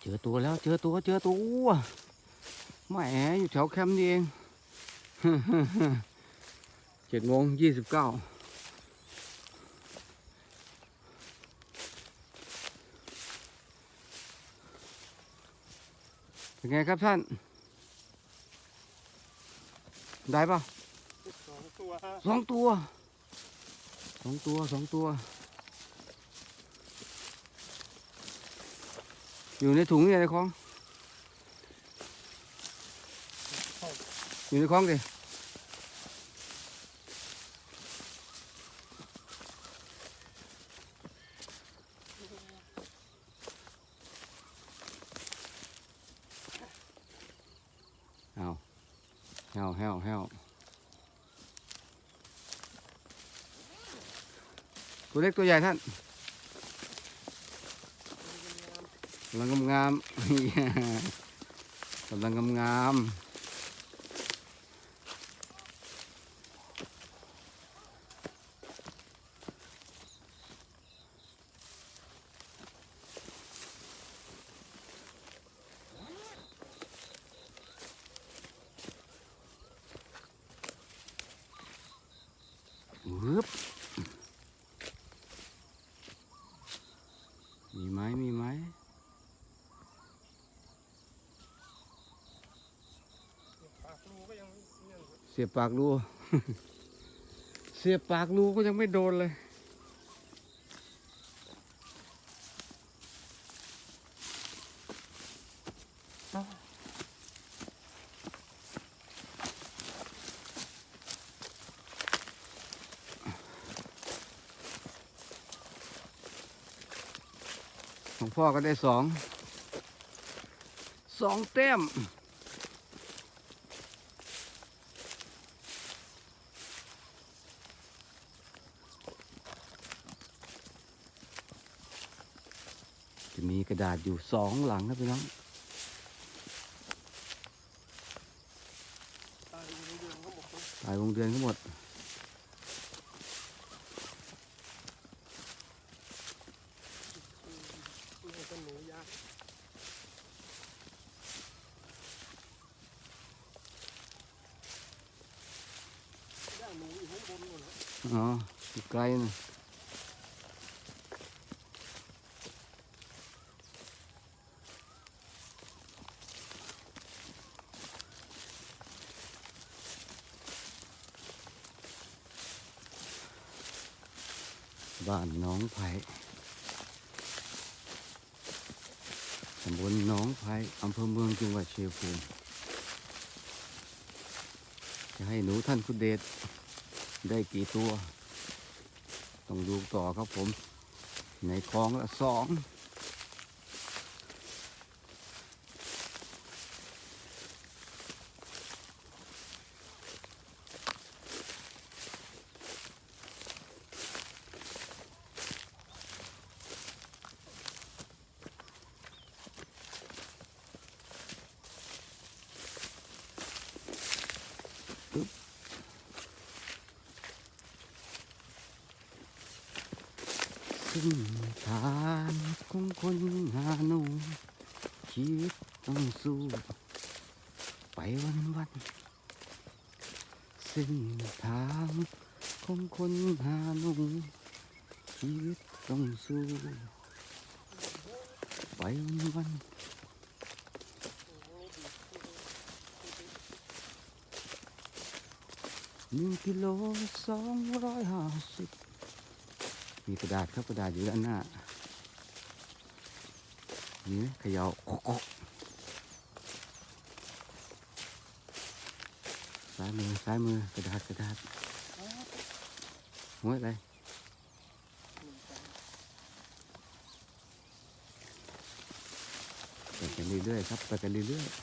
เจอตัวแล้วเจอตัวเจอตัวแหมอยู่แถวแคมป์นี่เองเจ็ดโมงยี่สิบเก้าเป็นไงครับท่าน ได้ปะสองตัวสองตัวสองตัวสองตัว อยู่ในถุงนี่ในคลอง อยู่ในคลองดิเอาแห้วแห้วแห้วตัวเล็กตัวใหญ่ท่าน กำลังงามๆกำลังงามๆวึบมีไหมมีไหม ปากรูก็ยังยัง เสียบปากรูเสียบปากรูก็ยังไม่โดนเลยของพ่อก็ได้สองสองแต้ม จะมีกระดาษอยู่สองหลังนะพี่น้องตายวงเดือนก็หมด อ๋อไกลนะบ้านหน้องไผ่ตำบลหน้องไผ่อำเภอเมืองจังหวัดเชียภูมิจะให้หนูท่านคุณเดชได้กี่ตัว ต้องดูต่อครับผม ในคลองละสอง ซึ่งทางของคนหาหนูชีวิตต้องสู้ ไปวันวันซึ่งทางของคนหาหนูชีวิตต้องสู้ ไปวันวันหนึ่งกิโลสองร้อยห้าสิบ มีกระดาษครับกระดาษอยู่ด้านหน้านี่เขย่าโอ๊ะซ้ายมือซ้ายมือกระดาษกระดาษหัวอะไรไปกันเรื่อยๆครับไปกันเรื่อยๆ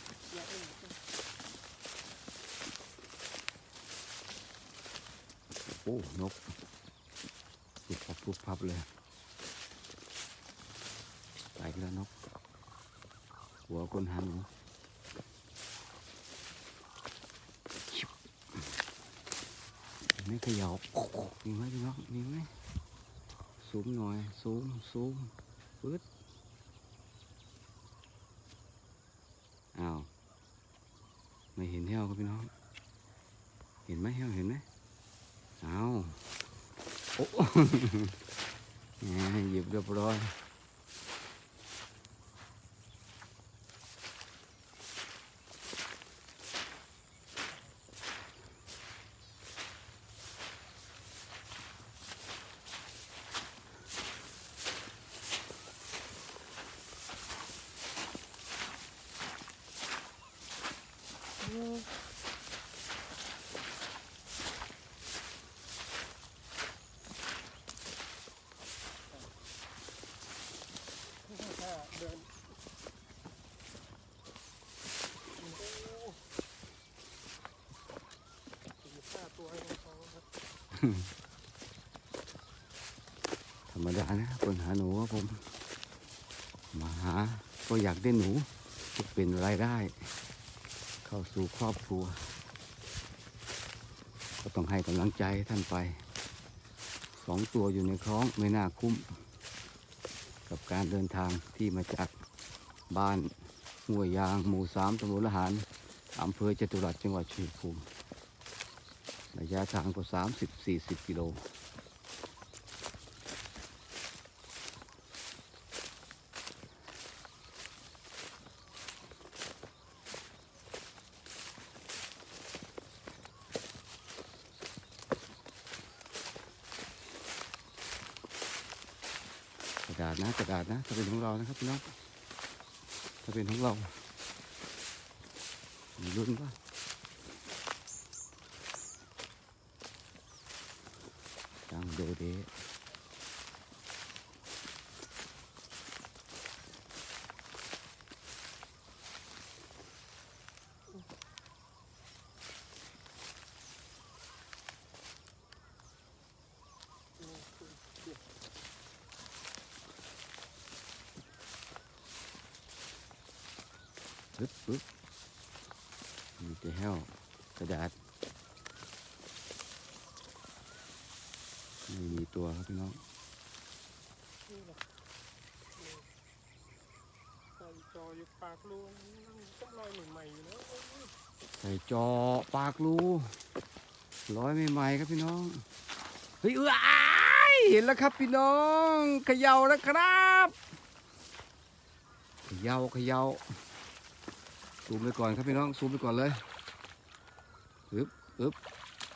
โอ้ นก ปุ๊บพับเลยไปแล้วนก หัวคนหันไม่ขยับมีไหมพี่น้องมีไหมสูงหน่อยสูงสูงปื๊ดอ้าว ไม่เห็นเหี้ยวครับพี่น้อง เห็นไหมเหี้วเห็นไหม หมหยิบเรียบร้อยถ้าเดินโอ้สี่ห้าตัวเองพอครับ ธรรมดานะคนหาหนูครับผม มาหาก็อยากได้หนูจะเป็นรายได้ เข้าสู่ครอบครัว ก็ต้องให้กำลังใจท่านไปสองตัวอยู่ในคลองไม่น่าคุ้ม กับการเดินทางที่มาจากบ้านห้วยยาง หมู่สามตำบลละหารอำเภอจตุรัสจังหวัดชัยภูมิระยะทางกว่า30-40 กิโล ดนะกระดาษนะถ้าเป็นของเรานะครับพี่น้องถ้าเป็นของเรามีรุ่นว่าจังโดเด ปึ๊บปึ๊บมีแต่แห้วกระดาษไม่มีตัวครับพี่น้องใส่จออยู่ปากรูนั่งต้องลอยใหม่ๆอยู่แล้วใส่จอปากรูร้อยใหม่ๆครับพี่น้อง เฮ้ยเอ้ยเห็นแล้วครับพี่น้องเขย่าแล้วครับเขย่าเขย่า ซูมไปก่อนครับพี่น้องซูมไปก่อนเลยอึ๊บอึ๊บ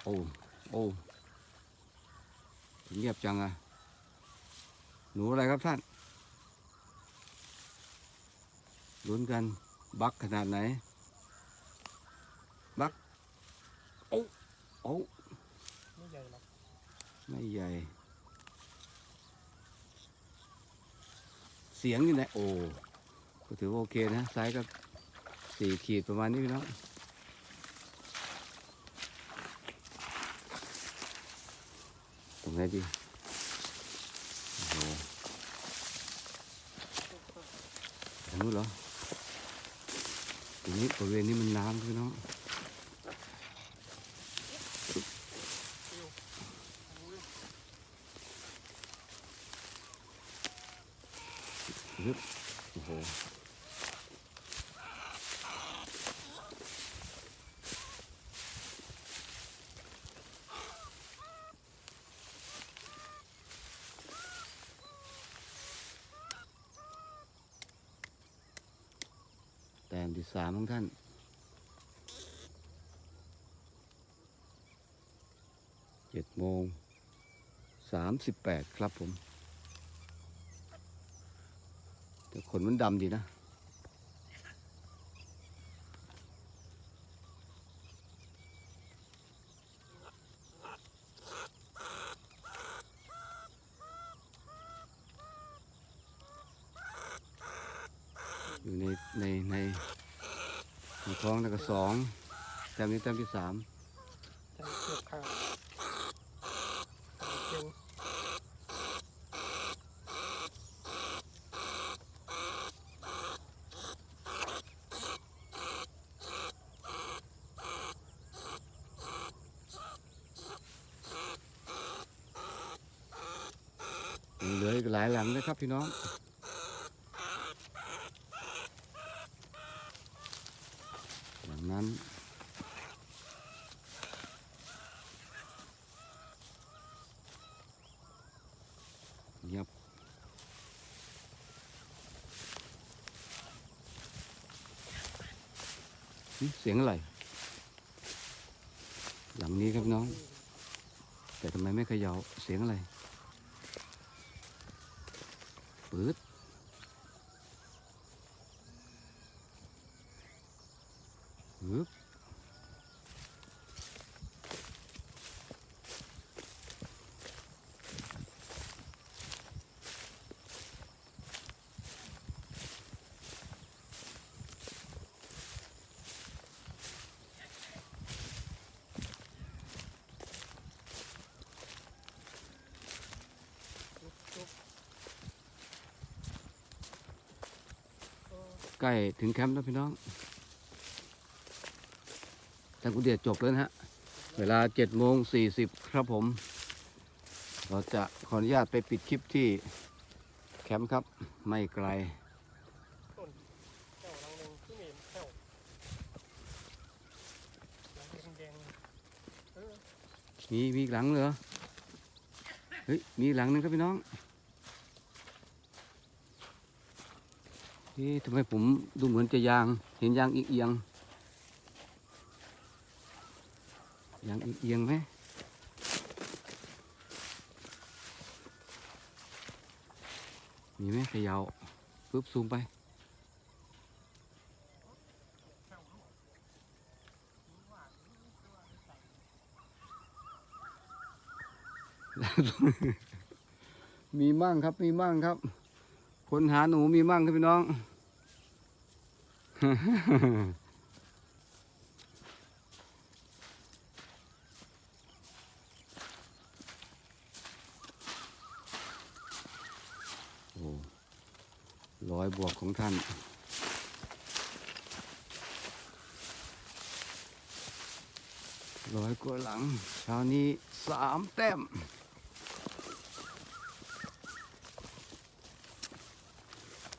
โอ้โอ้เงียบจังอะหนูอะไรครับท่านลุ้นกันบักขนาดไหน บักโอ้โอ้ไม่ใหญ่หรอกไม่ใหญ่ เสียงอยู่ไหนโอ้ก็ถือว่าโอเคนะไซส์ก็ สี่ขีดประมาณนี้พี่น้องตรงไหนดีโอ้โหทางนู้นเหรอตรงนี้บริเวณนี้มันน้ำพี่น้องโอ้โหามของท่าน เจ็ดโมงสามสิบแปดครับผม แต่ขนมันดำดีนะ อยู่ในในใน ในคลองแล้วก็สองแต้มนี้แต้มที่สามเกือบขาดเก่ยังเหลืออีกหลายหลังนะครับพี่น้อง นั้น เงียบเสียงอะไร หลังนี้ครับน้อง แต่ทำไมไม่ขยา่าเสียงอะไรปื๊ด บใกล้ถึงแคมป์แล้วพี่น้องางกุเดียดจบแล้วนะฮะ เวลาเจ็ดโมงสี่สิบครับผม เราจะขออนุญาตไปปิดคลิปที่แคมป์ครับ ไม่ไกลต้นแก้วรังหนึ่งที่เห็นแก้วรังเออมีมีหลังเหรอ เฮ้ย มีหลังหนึงครับพี่น้องเอ๊ะทำไมผมดูเหมือนจะยาง เห็นยางเอียงๆยาง เอียงไหมมีไหมเขยาวปุ๊บซูมไป มีมั่งครับ มีมั่งครับ คนหาหนูมีมั่งครับพี่น้อง ร้อยบวกของท่าน ร้อยกว่าหลังเช้านี้สามแต้ม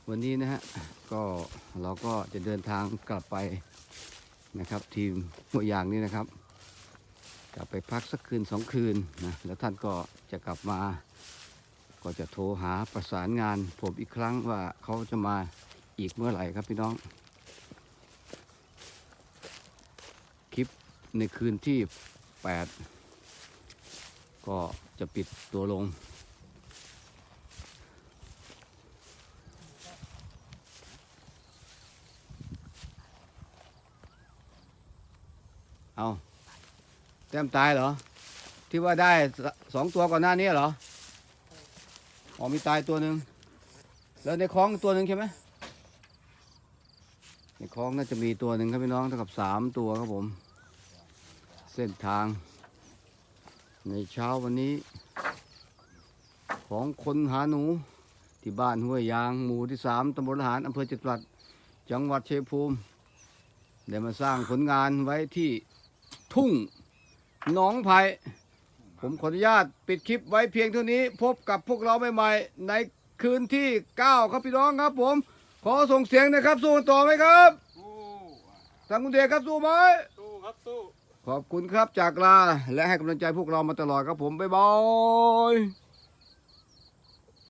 วันนี้นะฮะ ก็เราก็จะเดินทางกลับไปนะครับ ทีมหัวอย่างนี้นะครับ กลับไปพักสักคืนสองคืนนะแล้วท่านก็จะกลับมา ก็จะโทรหาประสานงาน ผมอีกครั้งว่าเขาจะมาอีกเมื่อไหร่ครับพี่น้อง คลิปในคืนที่ 8 ก็จะปิดตัวลง เอาแต้มตายเหรอ ที่ว่าได้สสองตัวก่อนหน้านี้เหรอ อ๋อมีตายตัวหนึ่งแล้วในคลองตัวหนึ่งใช่ไหมในคลองน่าจะมีตัวหนึ่งครับพี่น้องเท่ากับสามตัวครับผม เส้นทาง ในเช้าวันนี้ ของคนหาหนู ที่บ้านห้วยยางหมู่ที่สามตำบลละหารอำเภอจตุรัสจังหวัดเชัยภูมิได้มาสร้างผลงานไว้ที่ทุ่งหนองไผ่ ผมขออนุญาตปิดคลิปไว้เพียงเท่านี้พบกับพวกเราใหม่ๆ ในคืนที่ 9 ครับพี่น้องครับผม ขอส่งเสียงนะครับ สู้กันต่อไหมครับสู้ทางคุณเดชครับสู้ไหมสู้ครับสู้ขอบคุณครับจากลาและให้กำลังใจพวกเรามาตลอดครับผมบ๊ายบาย